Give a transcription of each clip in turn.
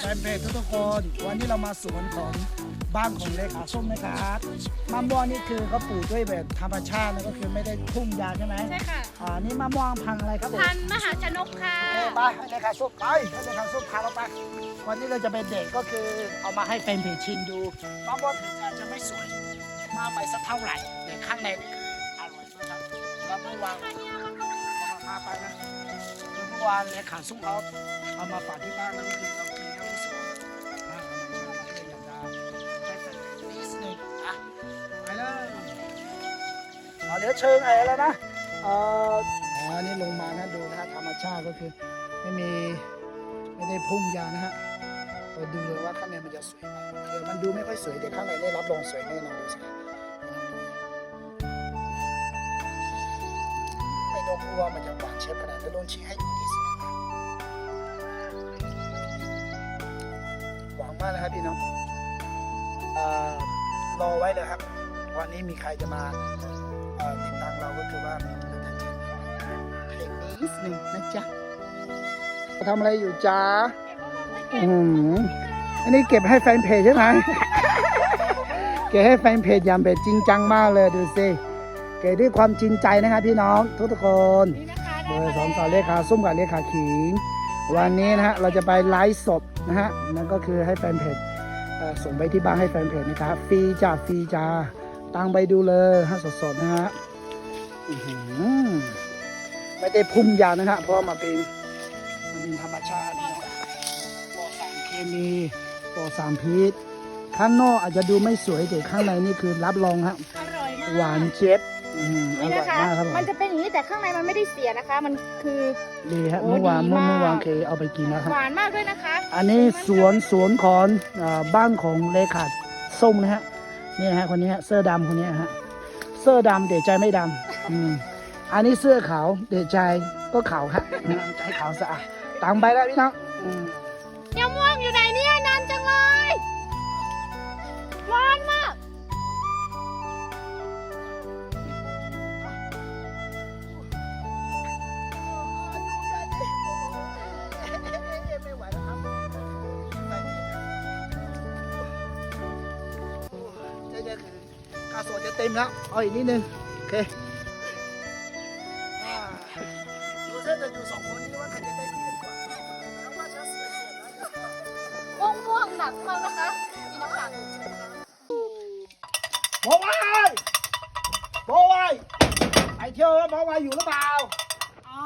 แฟนเพจทุกๆคน วันนี้เรามาสวนของบ้านของเลขาส้มนะครับมะม่วงนี่คือเขาปลูกด้วยแบบธรรมชาติแล้วก็คือไม่ได้ทุ่มยาใช่ไหมใช่ค่ะ อ่านี่มะม่วงพังธุ์อะไรครับผมพันธุ์มหาชนกค่ะโอเคไปให้เลขาส้มไปให้เลขาส้มพาเราไปวันนี้เราจะเป็นเด็กก็คือเอามาให้แฟนเพจชิมดูมะม่วงถึงอาจจะไม่สวยมากไปสักเท่าไหร่แต่ข้างในนี่คืออร่อยนะครับเราไม่วางพาไปนะคือเมื่อวานเนี่ยขาซุ้มเขาเอามาฝากที่บ้านแล้วก็คือ เหลือเชิงอะไรแล้วนะเอ่ออ๋อนี่ลงมานะดูนะฮะธรรมชาติก็คือไม่มีไม่ได้พุ่งยานะฮะเราดูเลยว่าข้างในมันจะสวยไหมเดี๋ยวมันดูไม่ค่อยสวยแต่ข้างในได้รับรองสวยแน่นอนดูสิไม่ต้องกลัวมันจะหวานเชฟขนาดนั้นลองชิมให้ดูดิสิหวังมากนะครับพี่น้องรอไว้เลยครับ วันนี้มีใครจะมาเอ่อติดตามเราก็คือว่าเราจะเจอเพลงนี้นิดหนึ่งนะจ๊ะทำอะไรอยู่จ๊ะอืมอันนี้เก็บให้แฟนเพจใช่ไหมเก็บให้แฟนเพจอย่างแบบจริงจังมากเลยดูสิเก็บด้วยความจริงใจนะครับพี่น้องทุกทุกๆคนนี่นะคะเบอร์สองสาวเลขาส้มกับเลขาขิง วันนี้นะฮะเราจะไปไลฟ์สดนะฮะนั่นก็คือให้แฟนเพจเอ่อส่งไปที่บ้านให้แฟนเพจนะครับฟรีจ้าฟรีจ้า ตังไปดูเลยฮะสดๆนะฮะอื้อหือไม่ได้พุ่มยานะฮะเพราะว่ามาเป็นมันเป็นธรรมชาตินะปลอดสารเคมีปลอดสารพิษข้างนอกอาจจะดูไม่สวยแต่ข้างในนี่คือรับรองฮะอร่อยมากหวานเจี๊ยบอื้อหืออนี่ร่อนะยคะมากครับผมมันจะเป็นอย่างนี้แต่ข้างในมันไม่ได้เสียนะคะ มันคือดีฮะโอ้เมื่อวานดีเมื่อมากเมื่อวานเคยเอาไปกินแล้วครับหวานมากด้วยนะคะ อันนี้สวนสวนของอ่าบ้านของเลขาส้มนะฮะ นี่ฮะคนนี้ฮะเสื้อดำคนนี้ฮะเสื้อดำเดใจไม่ดำอืมอันนี้เสื้อขาวเดใจก็ขาวฮะใจขาวสะอาดตามไปแล้วพี่น้องอืมยาม่วงอยู่ไหนเนี่ยนานจังเลยร้อนมาก เต็มแล้วเอาอีกนิดนึงโอเคอ่าดูเส้นจะอยู่สองคนนี้ว่าใครจะได้ที่กว่าแล้วว่าฉันเสียเสียนะม่วงม่วงหนักมากนะคะนี่นะคะโบวายโบวายไปเที่ยวแล้วโบวายอยู่หรือเปล่าอ๋อ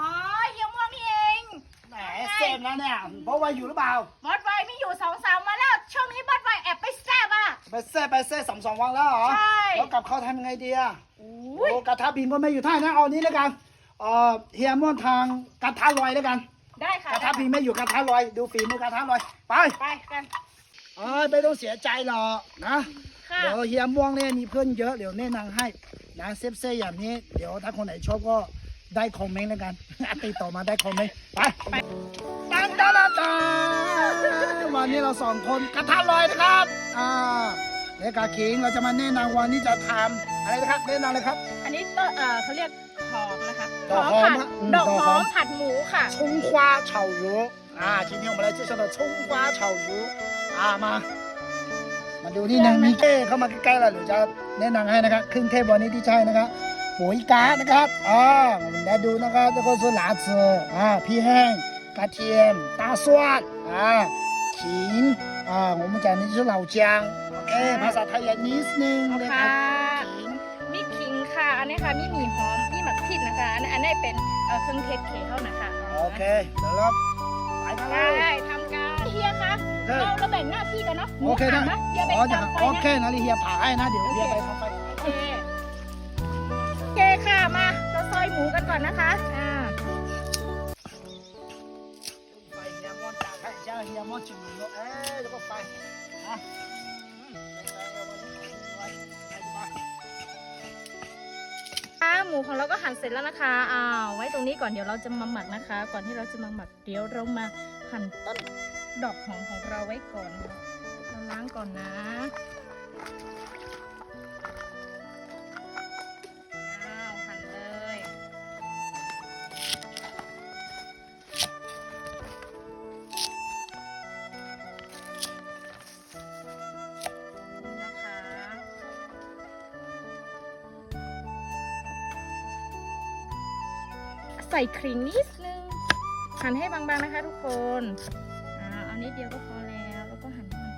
ยำม่วงนี่เองแหมเซ็งแล้วเนี่ยโบวายอยู่หรือเปล่าบอสไวไม่อยู่สองสาม ไปเซ่ไปเซ่สองสองวันแล้วเหรอใช่แล้วกลับเขาทำยังไงดีอะอุ้ยโอ้กระทะบินก็ไม่อยู่ท่านะเอานี้แล้วกันเอ่อเฮียม่วนทางกระทะลอยแล้วกัน ได้ค่ะกระทะบินไม่อยู่กระทะลอย ดูฝีมือกระทะลอย ไปไปกันเอ้ยไม่ต้องเสียใจหรอกนะค่ะเดี๋ยวเฮียม่วงเนี่ยมีเพื่อนเยอะเดี๋ยวแนะนำให้นะเซฟเซ่อย่างนี้ เดี๋ยวถ้าคนไหนชอบก็ได้คอมเมนต์แล้วกันติดต่อมาได้คอมเมนต์ไปไปตันตันตัน วันนี้เราสองคนกระทะลอยนะครับอ่าเลกาคิงเราจะมาแนะนำวันนี้จะทำอะไรนะครับแนะนำเลยครับ อันนี้ต้นเอ่อเขาเรียกหอมนะคะ ดอกหอม ผัด อะอืม ดอก ดอก ห ห อ อ ม ม ผัดหมูค่ะ 葱花炒鱼啊，今天我们来介绍的葱花炒鱼啊มา มาดูที่หนึ่งมีเก้เข้ามาใกล้ๆแล้วเดี๋ยวจะแนะนำให้นะครับเครื่องเทศวันนี้ที่ใช่นะครับปุ๋ยกานะครับอ่าและดูนะครับแล้วก็ส่วนหลาเสืออ่าพี่แห้งกระเทียม大蒜อ่าขิงอ่า 我们讲的就是老姜โอเคภาษาไทยอย่างนิดนึงเลยค ค่ะ รับขิง มีขิงค่ะ อันนี้ค่ะมีหมี่หอมมีหมักพริกนะคะ อันนี้อันนี้เป็นเอ่อเครื่องเทศเคเข้านะคะ โอเคเดี๋ยวเราไปกันเล ได้ ย ทำการเฮียคะ โอเค เราเราแบ่งหน้าที่กันเนาะหมู โอเค หั นะ นนะเฮียไป อ๋อจะ ทำไฟ โอ นะ เคนะเฮียผ่าให้นะเดี๋ยวเฮียไปทำไฟ โอเคโอเคค่ะมาเราซอยหมูกันก่อนนะคะ เจ้าเฮียมอนจุดหนึ่งเอ๊ะแล้วก็ไปอะหมูของเราก็หั่นเสร็จแล้วนะคะอ้าวไว้ตรงนี้ก่อนเดี๋ยวเราจะมาหมักนะคะ ก่อนที่เราจะมาหมักเดี๋ยวเรามาหั่นต้นดอกหอมของเราไว้ก่อนเราล้างก่อนนะ ใส่ครีมนิดนึงหั่นให้บางๆนะคะ ทุกคนอ่าเอานิดเดียวก็พอแล้ว แล้วก็หั่นให้มัน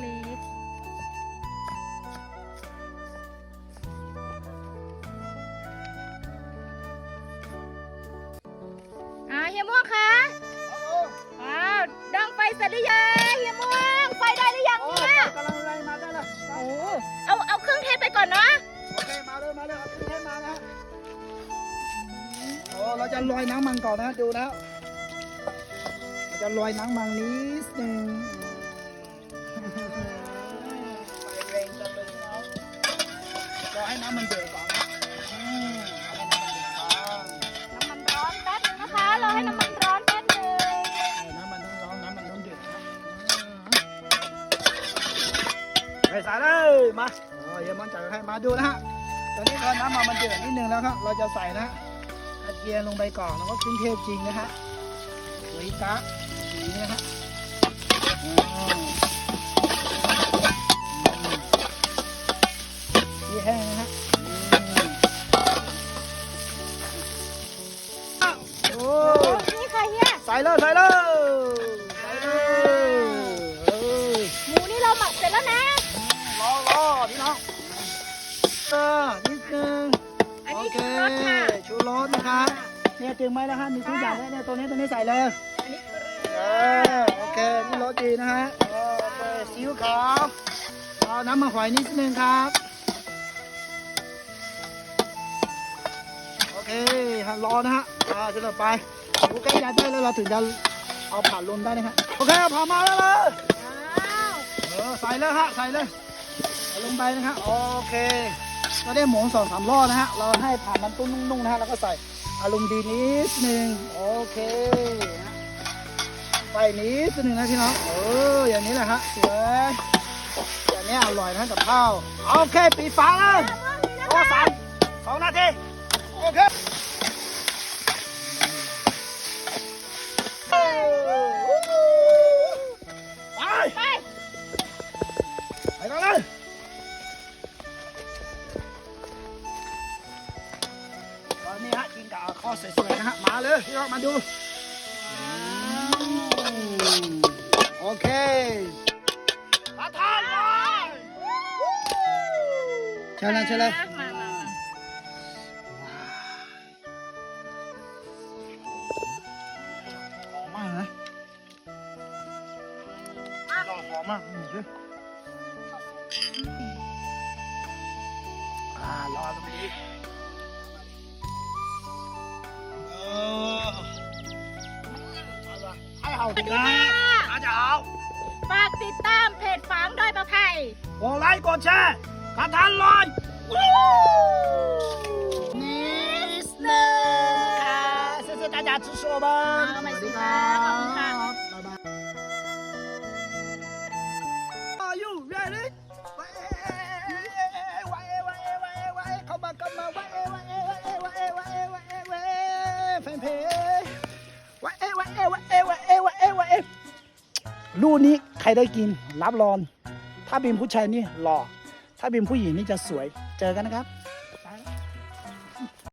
เล็กๆอ่าเฮียม่วงคะอ้าวดังไฟเสร็จหรือยัง จะลอยน้ำมันก่อนนะดูนะเราจะลอยน้ำมันนิดนึงไฟแรงจังเลยพี่น้องรอให้น้ำมันเดือดก่อนนะอืมเอาให้น้ำมันเดือดก่อนน้ำมันร้อนแป๊บนึงนะคะรอให้น้ำมันร้อนแป๊บนึงเออน้ำมันต้องร้อนน้ำมันต้องเดือดนะไปใส่เลยมาอ๋อเดี๋ยวมันจัดให้มาดูนะฮะตอนนี้พอน้ำมันมันเดือดนิดนึงแล้วครับเราจะใส่นะ กระเทียมลงไปก่อนแล้วก็เครื่องเทศจริงนะฮะสวยกะอย่างนี้นะฮะอืมนี่แห้งนะฮะอืมอ้าวโอ้โอ้นี่ค่ะเฮียใส่เลยใส่เลย นะครับเนี่ยถึงไหมนะฮะมีทุกอย่างแล้วเนี่ยตัวนี้ตัวนี้ใส่เลยเออโอเคนี่รสดีนะฮะโอเคซีอิ๊วขาวเอาน้ำมันหอยนิดนึงครับโอเคฮะรอนะฮะอ่าจะต่อไปหมูใกล้ได้แล้วเราถึงจะเอาผ่านลมได้นะฮะโอเคเอาผ่านมาแล้วเลยเออใส่เลยฮะใส่เลยลงไปนะฮะโอเคก็ได้หมูสองสามรอบนะฮะเราให้ผ่านมันตุ้นนุ่งๆนะฮะแล้วก็ใส่ อารมณ์ดีนิดนึงโอเคฮะไปนิดนึงนะพี่น้องเอออย่างนี้แหละฮะสวยอย่างนี้อร่อยนะกับข้าวโอเคปิดฝาเลยโอ้สามสองนาทีโอเค เลยพี่น้องมาดูอืมโอเคประทานเล่ะให้เห่าดีนะอาจารย์ ฝากติดตามเพจฝางดอยประไผ่ กดไลค์กดแชร์กระทันลอยนิสเนอร์ค่ะ谢谢大家支持我们好没事ค่ะขอบคุณค่ะ 拜拜 Are you ready ไว้ไว้ไว้ไว้ไว้เข้ามาเข้ามาไว้ไว้ไว้ไว้ไว้ไว้ไว้แฟนเพจไว้ไว้ไว้ไว้ไว้ไว้ไว้ ะ ลูกนี้ใครได้กินรับรองถ้าเป็นผู้ชายนี่หล่อถ้าเป็นผู้หญิงนี่จะสวยเจอกันนะครับ